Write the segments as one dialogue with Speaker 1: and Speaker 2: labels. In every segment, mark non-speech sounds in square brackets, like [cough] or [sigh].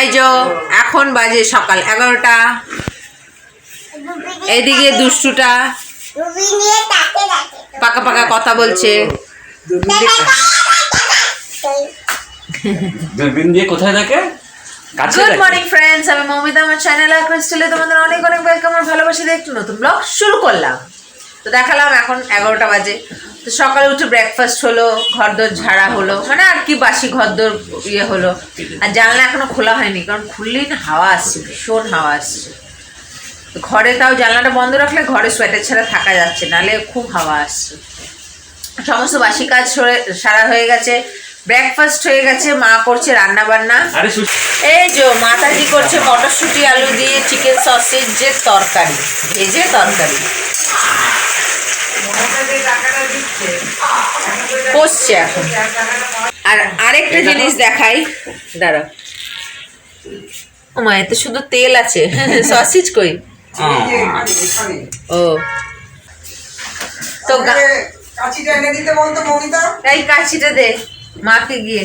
Speaker 1: এই যে এখন বাজে সকাল এগারোটা। এদিকে দুষ্টুটা পাকা পাকা কথা বলছে।
Speaker 2: দূরবীন দিয়ে কোথায় থাকে?
Speaker 1: গুড মর্নিং ফ্রেন্ডস আমি মৌমিতা আমার চ্যানেল আর ক্রিস্টালে তোমাদের অনেক অনেক ওয়েলকাম আর ভালোবাসি দিয়ে একটু নতুন ব্লগ শুরু করলাম। তো দেখালাম এখন এগারোটা বাজে। তো সকালে উঠে ব্রেকফাস্ট হলো ঘরদোর ঝাড়া হলো মানে আর কি বাসি ঘরদোর ইয়ে হলো। আর জানলা এখনও খোলা হয়নি কারণ খুললেই না হাওয়া আসছে ভীষণ হাওয়া আসছে। ঘরে তাও জানলাটা বন্ধ রাখলে ঘরে সোয়েটার ছাড়া থাকা যাচ্ছে নালে খুব হাওয়া আসছে। সমস্ত বাসি কাজ সরে- সারা হয়ে গেছে ব্রেকফাস্ট হয়ে গেছে মা করছে রান্না বান্না এই যে মাতাজি করছে মটরশুঁটি আলু দিয়ে চিকেন সসেজ যে তরকারি ভেজে তরকারি। কষছে এখন। আর আরেকটা জিনিস দেখাই। দাঁড়া ও মা এতে শুধু তেল আছে। [laughs] সসেজ কই? ও। তো
Speaker 3: কাছিটা এনে দিতে বলতো মমিতা।
Speaker 1: এই কাছিটা দে মাকে গিয়ে।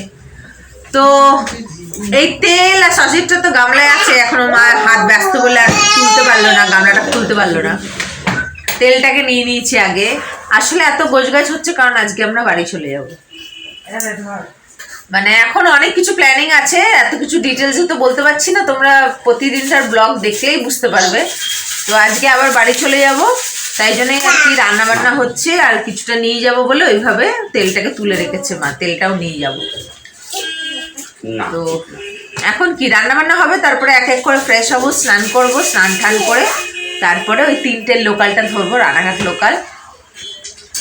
Speaker 1: তো এই তেল আর সসেজটা তো গামলায় আছে। এখনও মা হাত ব্যস্ত বলে আর তুলতে পারল না গামলাটা খুলতে পারল না। তেলটাকে নিয়ে নিয়েছি আগে। আসলে এত গোছগাছ হচ্ছে কারণ আজকে আমরা বাড়ি চলে যাব। মানে এখন অনেক কিছু প্ল্যানিং আছে এত কিছু ডিটেলসে তো বলতে পারছি না তোমরা প্রতিদিনকার ব্লগ দেখলেই বুঝতে পারবে। তো আজকে আবার বাড়ি চলে যাব তাই জন্যই আর কি রান্না বান্না হচ্ছে আর কিছুটা নিয়ে যাব বলে ওইভাবে তেলটাকে তুলে রেখেছে মা তেলটাও নিয়ে যাব। তো এখন কি রান্না বান্না হবে তারপরে এক এক করে ফ্রেশ হব স্নান করব স্নান টান করে তারপরে ওই তিনটের লোকালটা ধরবো, রানাঘাট লোকাল।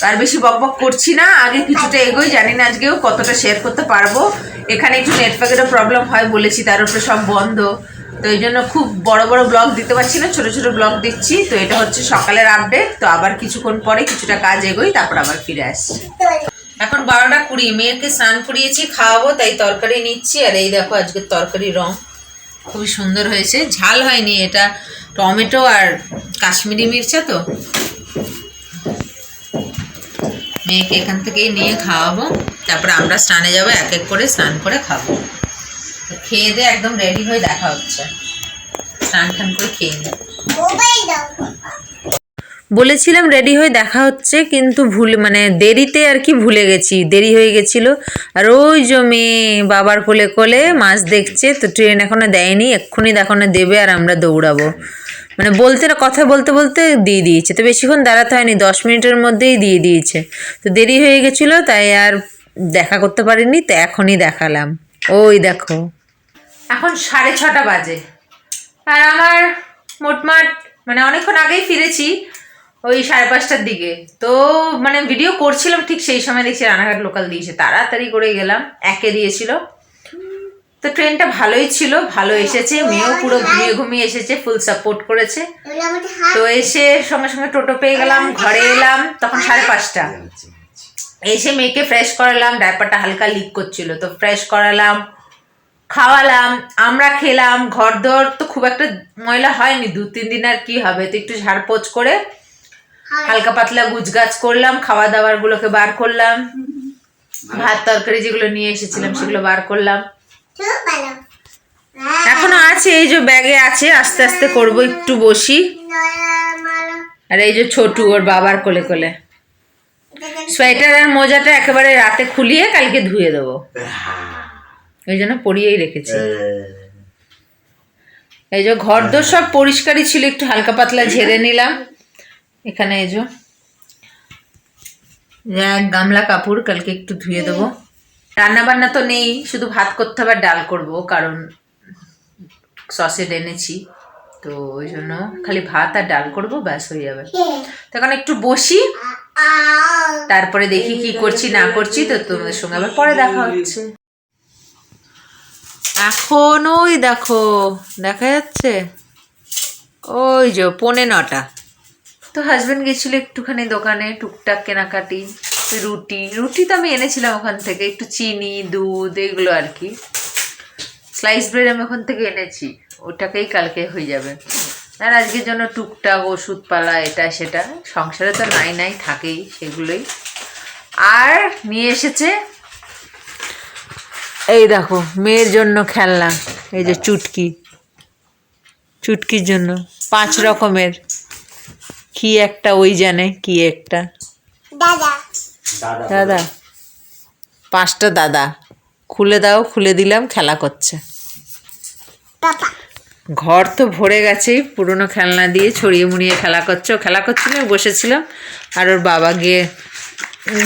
Speaker 1: আর বেশি বক বক করছি না, আগে কিছুটা এগোই, জানি না আজকেও কতটা শেয়ার করতে পারব। এখানে একটু নেটওয়ার্কেরও প্রবলেম হয় বলেছি, তার উপরে সব বন্ধ। তো এই জন্য খুব বড় বড় ব্লগ দিতে পারছি না, ছোট ছোট ব্লগ দিচ্ছি। তো এটা হচ্ছে সকালের আপডেট তো আবার কিছুক্ষণ পরে কিছুটা কাজ এগোই, তারপর আবার ফিরে আসছি। এখন বারোটা কুড়ি, মেয়েকে স্নান করিয়েছি, খাওয়াবো, তাই তরকারি নিচ্ছি। আর এই দেখো আজকের তরকারি রং, খুবই সুন্দর হয়েছে, ঝাল হয়নি এটা। টমেটো আর কাশ্মীরি মির্চা তো। মেয়েকে এখান থেকেই নিয়ে খাওয়াবো। তারপর আমরা স্নানে যাব, এক এক করে স্নান করে খাব। তো খেয়ে দিয়ে একদম রেডি হয়ে দেখা হচ্ছে। স্নান টান করে খেয়ে নিই। বলেছিলাম রেডি হয়ে দেখা হচ্ছে, কিন্তু ভুল মানে দেরিতে আর কি ভুলে গেছি। দেরি হয়ে গেছিল। আর ওই মেয়ে বাবার কোলে কোলে মাছ দেখছে, তো ট্রেন এখনও দেয়নি। এক্ষুনি এখনও দেবে আর আমরা দৌড়াবো। মানে বলতে কথা বলতে বলতে দিয়ে দিয়েছে। তো বেশিক্ষণ দাঁড়াতে হয়নি, দশ মিনিটের মধ্যেই দিয়ে দিয়েছে। তো দেরি হয়ে গেছিল, তাই আর দেখা করতে পারিনি, তো এখনই দেখালাম। ওই দেখো। এখন সাড়ে ছটা বাজে। আর আমার মোটমাট মানে অনেকক্ষণ আগেই ফিরেছি ওই সাড়ে পাঁচটার দিকে। তো মানে ভিডিও করছিলাম ঠিক সেই সময় দেখছি রানাঘাট লোকাল দিয়েছে। তাড়াতাড়ি করে গেলাম, একে দিয়েছিল। তো ট্রেনটা ভালোই ছিল ভালো এসেছে মেয়েও পুরো ঘুমিয়ে ঘুমিয়ে এসেছে ফুল সাপোর্ট করেছে। তো এসে সঙ্গে সঙ্গে টোটো পেয়ে গেলাম ঘরে এলাম তখন সাড়ে পাঁচটা। এসে মেয়েকে ফ্রেশ করালাম ডাইপারটা হালকা লিক করছিল তো ফ্রেশ করালাম খাওয়ালাম আমরা খেলাম ঘর দর তো খুব একটা ময়লা হয়নি দু তিন দিন আর কি হবে তো একটু ঝাড়পোছ করে হালকা পাতলা গুজগাছ করলাম খাওয়া দাওয়ার গুলোকে বার করলাম ভাত তরকারি যেগুলো নিয়ে এসেছিলাম সেগুলো বার করলাম। এখনও আছে এই যে ব্যাগে আছে আস্তে আস্তে করব একটু বসি। আর এই যে ছোটু ওর বাবার কোলে কোলে। সোয়েটার আর মোজাটা একেবারে রাতে খুলিয়ে কালকে ধুয়ে দেবো। ওই জন্য পরিয়েই রেখেছি। এই যে ঘর দোর সব পরিষ্কারই ছিল একটু হালকা পাতলা ঝেড়ে নিলাম। এখানে এই যে এক গামলা কাপড় কালকে একটু ধুয়ে দেবো। রান্না বান্না তো নেই, শুধু ভাত করতে হবে ডাল করব, কারণ সসেড এনেছি। তো ওই জন্য খালি ভাত আর ডাল করব, ব্যাস হয়ে যাবে। তো এখন একটু বসি, তারপরে দেখি কি করছি, না করছি, তো তোমাদের সঙ্গে আবার পরে দেখা হচ্ছে। এখন ওই দেখো, দেখা যাচ্ছে? ওই যে পৌনে নটা। তো হাজব্যান্ড গেছিল একটুখানি দোকানে, টুকটাক কেনাকাটি। রুটি। রুটি তো আমি এনেছিলাম ওখান থেকে, একটু চিনি, দুধ, এগুলো আর কি। স্লাইস ব্রেড আমি ওখান থেকে এনেছি, ওটাকেই কালকে হয়ে যাবে। আর আজকের জন্য টুকটাক ওষুধপালা এটা, সেটা। সংসারে তো নাই নাই, থাকেই সেগুলোই। আর নিয়ে এসেছে। এই দেখো, মেয়ের জন্য খেলনা, এই যে চুটকি। চুটকির জন্য, পাঁচ রকমের। কি একটা ওই জানে, কি একটা।
Speaker 4: দাদা
Speaker 2: দাদা
Speaker 1: দাদা পাঁচটা দাদা। খুলে দাও খুলে দিলাম খেলা করছে। ঘর তো ভরে গেছেই পুরনো খেলনা দিয়ে ছড়িয়ে মুড়িয়ে খেলা করছে। ও খেলা করছিল বসেছিলাম আর ওর বাবা গিয়ে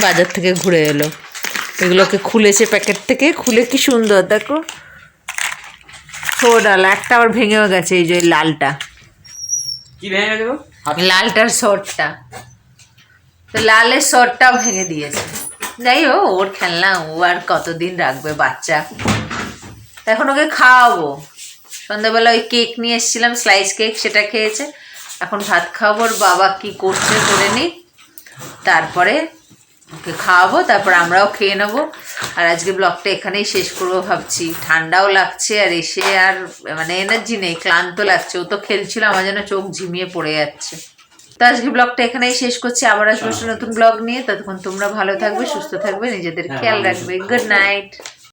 Speaker 1: বাজার থেকে ঘুরে এলো। এগুলোকে খুলেছে প্যাকেট থেকে। খুলে কি সুন্দর দেখো। ছোডাল একটা আবার ভেঙেও গেছে এই যে লালটা।
Speaker 2: কি ভেঙে গেছে
Speaker 1: লালটার শর্টটা। তো লালের শর্টটাও ভেঙে দিয়েছে। যাই হোক, ওর খেলনা ও আর কতদিন রাখবে বাচ্চা? এখন ওকে খাওয়াবো। সন্ধ্যাবেলা ওই কেক নিয়ে এসেছিলাম স্লাইস কেক সেটা খেয়েছে। এখন ভাত খাওয়াবো, ওর বাবা কি করছে করে নিক তারপরে ওকে খাওয়াবো, তারপর আমরাও খেয়ে নেব। আর আজকে ব্লগটা এখানেই শেষ করব ভাবছি। ঠান্ডাও লাগছে আর এসে আর মানে এনার্জি নেই, ক্লান্ত লাগছে। ও তো খেলছিল, আমার যেন চোখ ঝিমিয়ে পড়ে যাচ্ছে। তো আজকে ব্লগটা এখানেই শেষ করছি। আবার আসব নতুন ব্লগ নিয়ে। ততক্ষণ তোমরা ভালো থাকবে সুস্থ থাকবে নিজেদের খেয়াল রাখবে। Good night